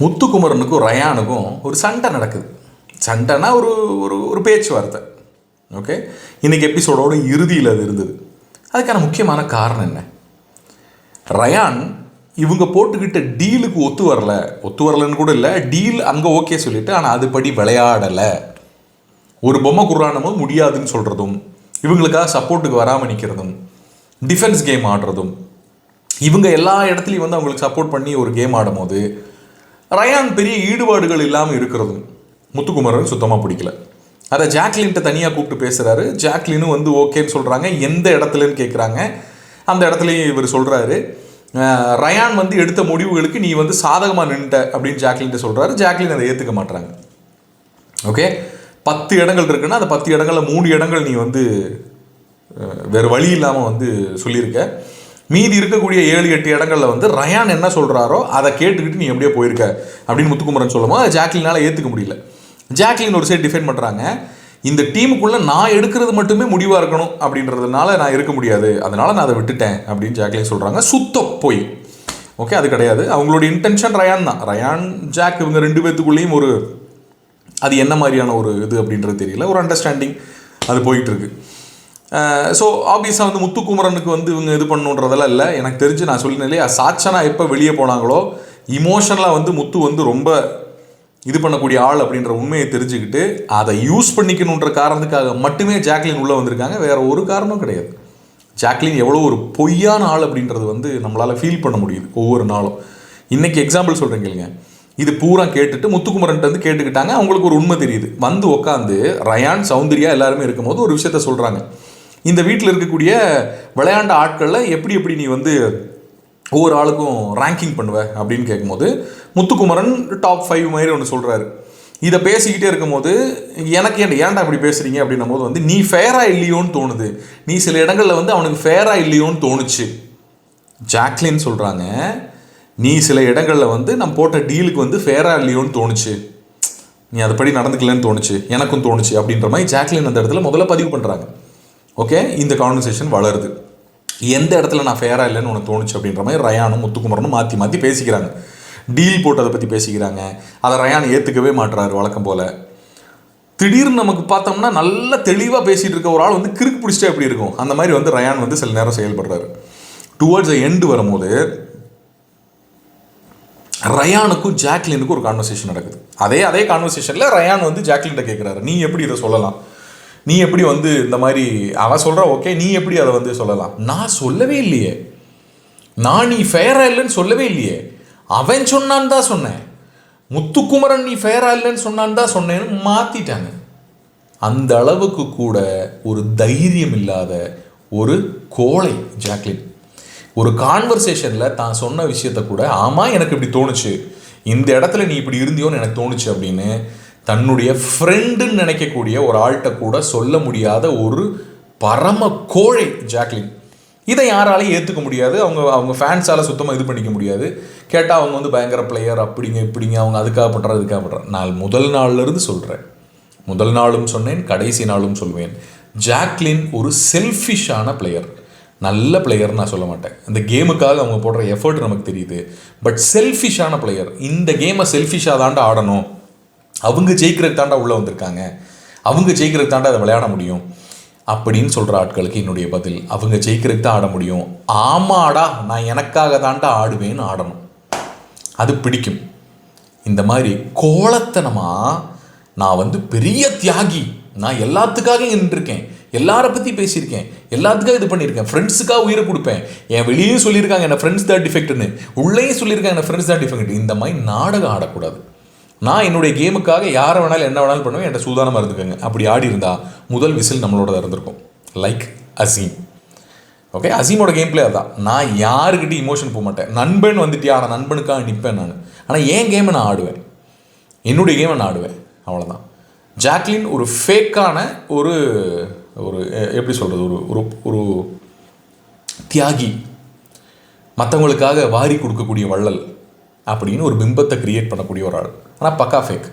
முத்துக்குமரனுக்கும் ரயானுக்கும் ஒரு சண்டை நடக்குது. சண்டைனா ஒரு ஒரு ஒரு பேச்சுவார்த்தை. ஓகே இன்னைக்கு எபிசோடோட இறுதியில் அது இருந்தது. அதுக்கான முக்கியமான காரணம் என்ன? ரயான் இவங்க போட்டுக்கிட்ட டீலுக்கு ஒத்து வரல. ஒத்து வரலன்னு கூட இல்லை. டீல் அங்கே ஓகே சொல்லிட்டு ஆனால் அதுபடி விளையாடலை. ஒரு பொம்மை குரானமும் முடியாதுன்னு சொல்கிறதும் இவங்களுக்காக சப்போர்ட்டுக்கு வராமல் நிற்கிறதும் டிஃபென்ஸ் கேம் ஆடுறதும் இவங்க எல்லா இடத்துலையும் வந்து அவங்களுக்கு சப்போர்ட் பண்ணி ஒரு கேம் ஆடும்போது ரயான் பெரிய ஈடுபாடுகள் இல்லாமல் இருக்கிறதும் முத்துக்குமரன் சுத்தமாக பிடிக்கல. அதை ஜாக்லின்ட்ட தனியாக கூப்பிட்டு பேசுகிறாரு ஜாக்லினும் வந்து ஓகேன்னு சொல்கிறாங்க எந்த இடத்துலன்னு கேட்குறாங்க அந்த இடத்துலையும் இவர் சொல்கிறாரு ரயான் வந்து எடுத்த முடிவுகளுக்கு நீ வந்து சாதகமாக நின்ட்ட அப்படின்னு ஜாக்லின்ட்ட சொல்கிறாரு ஜாக்லின் அதை ஏற்றுக்க மாட்டாங்க ஓகே? பத்து இடங்கள் இருக்குன்னா அந்த பத்து இடங்களில் மூணு இடங்கள் நீ வந்து வேறு வழி இல்லாமல் வந்து சொல்லியிருக்க. மீதி இருக்கக்கூடிய ஏழு எட்டு இடங்களில் வந்து ரயான் என்ன சொல்கிறாரோ அதை கேட்டுக்கிட்டு நீ எப்படியே போயிருக்க அப்படின்னு முத்துக்குமரன் சொல்லும்போது அதை ஜாக்லினால் ஏற்றுக்க முடியல. ஜாக்லின் ஒரு சைடு டிஃபைன் பண்ணுறாங்க இந்த டீமுக்குள்ளே நான் எடுக்கிறது மட்டுமே முடிவாக இருக்கணும் அப்படின்றதுனால நான் இருக்க முடியாது. அதனால் நான் அதை விட்டுட்டேன் அப்படின்னு ஜாக்லின் சொல்கிறாங்க சுத்த போய். ஓகே அது கிடையாது. அவங்களுடைய இன்டென்ஷன் ரயான் தான். ரயான் ஜாக் இவங்க ரெண்டு பேர்த்துக்குள்ளேயும் ஒரு அது என்ன மாதிரியான ஒரு இது அப்படின்றது தெரியல. ஒரு அண்டர்ஸ்டாண்டிங் அது போயிட்டு இருக்கு. ஸோ ஆப்வியஸாக வந்து முத்துக்குமரனுக்கு வந்து இவங்க இது பண்ணுன்றதெல்லாம் இல்லை. எனக்கு தெரிஞ்சு நான் சொல்லினேன் இல்லையா சாச்சனா எப்போ வெளியே போனாங்களோ இமோஷனலாக வந்து முத்து வந்து ரொம்ப இது பண்ணக்கூடிய ஆள் அப்படின்ற உண்மையை தெரிஞ்சுக்கிட்டு அதை யூஸ் பண்ணிக்கணுன்ற காரணத்துக்காக மட்டுமே ஜாக்லின் உள்ளே வந்திருக்காங்க. வேற ஒரு காரணம் கிடையாது. ஜாக்லின் எவ்வளோ ஒரு பொய்யான ஆள் அப்படின்றது வந்து நம்மளால் ஃபீல் பண்ண முடியுது ஒவ்வொரு நாளும். இன்றைக்கி எக்ஸாம்பிள் சொல்கிறேன் கேளுங்க. இது பூரா கேட்டுட்டு முத்துக்குமரன்ட்டு வந்து கேட்டுக்கிட்டாங்க. அவங்களுக்கு ஒரு உண்மை தெரியுது. வந்து உட்காந்து ரயான் சௌந்தர்யா எல்லாருமே இருக்கும்போது ஒரு விஷயத்த சொல்கிறாங்க இந்த வீட்டில் இருக்கக்கூடிய விளையாண்ட ஆட்களில் எப்படி எப்படி நீ வந்து ஒவ்வொரு ஆளுக்கும் ரேங்கிங் பண்ணுவ அப்படின்னு கேட்கும்போது முத்துக்குமரன் டாப் ஃபைவ் மாதிரி ஒன்று சொல்கிறாரு இதை பேசிக்கிட்டே இருக்கும்போது எனக்கு ஏன் ஏன்டா இப்படி பேசுறீங்க அப்படின்னும் போது வந்து நீ ஃபேரா இல்லையோன்னு தோணுது. நீ சில இடங்களில் வந்து அவனுக்கு ஃபேரா இல்லையோன்னு தோணுச்சு. ஜாக்லின் சொல்கிறாங்க நீ சில இடங்களில் வந்து நம்ம போட்ட டீலுக்கு வந்து ஃபேரா இல்லையோன்னு தோணுச்சு. நீ அதுபடி நடந்துக்கலன்னு தோணுச்சு. எனக்கும் தோணுச்சு அப்படின்ற மாதிரி ஜாக்லின் அந்த இடத்துல முதல்ல பதிவு பண்ணுறாங்க ஓகே இந்த கான்வர்சேஷன் வளருது. எந்த இடத்துல நான் ஃபேராக இல்லைன்னு உனக்கு தோணுச்சு அப்படின்ற மாதிரி ரயானும் முத்துக்குமரனும் மாற்றி மாற்றி பேசிக்கிறாங்க. டீல் போட்டதை பற்றி பேசிக்கிறாங்க. அதை ரயான் ஏற்றுக்கவே மாட்டுறாரு வழக்கம் போல். திடீர்னு நமக்கு பார்த்தோம்னா நல்ல தெளிவாக பேசிகிட்டு இருக்க ஒரு ஆள் வந்து கிறுக்கு பிடிச்சிட்டே எப்படி இருக்கும்? அந்த மாதிரி வந்து ரயான் வந்து சில நேரம் செயல்படுறாரு. டுவர்ட்ஸ் எண்டு வரும்போது ரயானுக்கும் ஜாக்லினுக்கும் ஒரு கான்வர்சேஷன் நடக்குது. அதே அதே கான்வர்சேஷனில் ரயான் வந்து ஜாக்லின்ட்ட கேட்குறாரு நீ எப்படி இதை சொல்லலாம்? நீ எப்படி வந்து இந்த மாதிரி அவன் சொல்கிற ஓகே நீ எப்படி அதை வந்து சொல்லலாம்? நான் சொல்லவே இல்லையே. நான் நீ ஃபேராக இல்லைன்னு சொல்லவே இல்லையே. அவன் சொன்னான் தான் சொன்னேன். முத்துக்குமரன் நீ ஃபேராக இல்லைன்னு சொன்னான் தான் சொன்னேன்னு மாற்றிட்டாங்க அந்த அளவுக்கு கூட ஒரு தைரியம் இல்லாத ஒரு கோழை ஜாக்லின். ஒரு கான்வர்சேஷனில் தான் சொன்ன விஷயத்த கூட ஆமாம் எனக்கு இப்படி தோணுச்சு. இந்த இடத்துல நீ இப்படி இருந்தியோன்னு எனக்கு தோணுச்சு அப்படின்னு தன்னுடைய ஃப்ரெண்டுன்னு நினைக்கக்கூடிய ஒரு ஆள்கிட்ட கூட சொல்ல முடியாத ஒரு பரம கோழை ஜாக்லின். இதை யாராலையும் ஏற்றுக்க முடியாது. அவங்க அவங்க ஃபேன்ஸால் சுத்தமாக இது பண்ணிக்க முடியாது. கேட்டால் அவங்க வந்து பயங்கர பிளேயர் அப்படிங்க இப்படிங்க அவங்க அதுக்காக பண்ணுறாங்க இதுக்காக பண்ணுறாங்க நான் முதல் நாள்லேருந்து சொல்கிறேன் முதல் நாளும் சொன்னேன் கடைசி நாளும் சொல்வேன். ஜாக்லின் ஒரு செல்ஃபிஷான பிளேயர் நல்ல பிளேயர் நான் சொல்ல மாட்டேன். இந்த கேமுக்காக அவங்க போடுற எஃபர்ட் நமக்கு தெரியுது. பட் செல்ஃபிஷான பிளேயர் இந்த கேமை செல்ஃபிஷாக தாண்டா ஆடணும். அவங்க ஜெயிக்கிறதுக்கு தாண்டா உள்ளே வந்திருக்காங்க. அவங்க ஜெயிக்கிறதுக்கு தாண்டா அதை விளையாட முடியும். அப்படின்னு சொல்கிற ஆட்களுக்கு என்னுடைய பதில். அவங்க ஜெயிக்கிறதுக்கு தான் ஆட முடியும். ஆமாடா நான் எனக்காக தாண்டா ஆடுவேன்னு ஆடணும். அது பிடிக்கும். இந்த மாதிரி கோலத்தனமாக நான் வந்து பெரிய தியாகி. நான் எல்லாத்துக்காக நின்றுருக்கேன். எல்லாரை பற்றி பேசியிருக்கேன். எல்லாத்துக்காக இது பண்ணியிருக்கேன். ஃப்ரெண்ட்ஸுக்காக உயிரை கொடுப்பேன். என் வெளியே சொல்லியிருக்காங்க என்ன ஃப்ரெண்ட்ஸ் தான் டிஃபெக்ட்னு உள்ளேயும் சொல்லியிருக்காங்க என்ன ஃப்ரெண்ட்ஸ் தான் டிஃபெக்ட் இந்த மாதிரி நாடகம் ஆடக்கூடாது. நான் என்னுடைய கேமுக்காக யாரை வேணாலும் என்ன வேணாலும் பண்ணுவேன் என்கிட்ட சூதானமாக இருந்துக்கோங்க அப்படி ஆடி இருந்தால் முதல் விசில் நம்மளோட இருந்திருக்கும். லைக் அசீம் ஓகே அசீமோட கேம் பிளே அதான். நான் யாருக்கிட்டையும் இமோஷன் போக மாட்டேன். நண்பன் வந்துட்டியா? நான் நண்பனுக்காக நிற்பேன் நான். ஆனால் என் கேமை நான் ஆடுவேன். என்னுடைய கேமை நான் ஆடுவேன். அவ்வளோதான் ஜாக்லின் ஒரு ஃபேக்கான ஒரு ஒரு எப்படி சொல்கிறது ஒரு ஒரு ஒரு தியாகி. மற்றவங்களுக்காக வாரி கொடுக்கக்கூடிய வள்ளல் அப்படின்னு ஒரு பிம்பத்தை கிரியேட் பண்ணக்கூடிய ஒரு ஆள். ஆனால் பக்கா ஃபேக்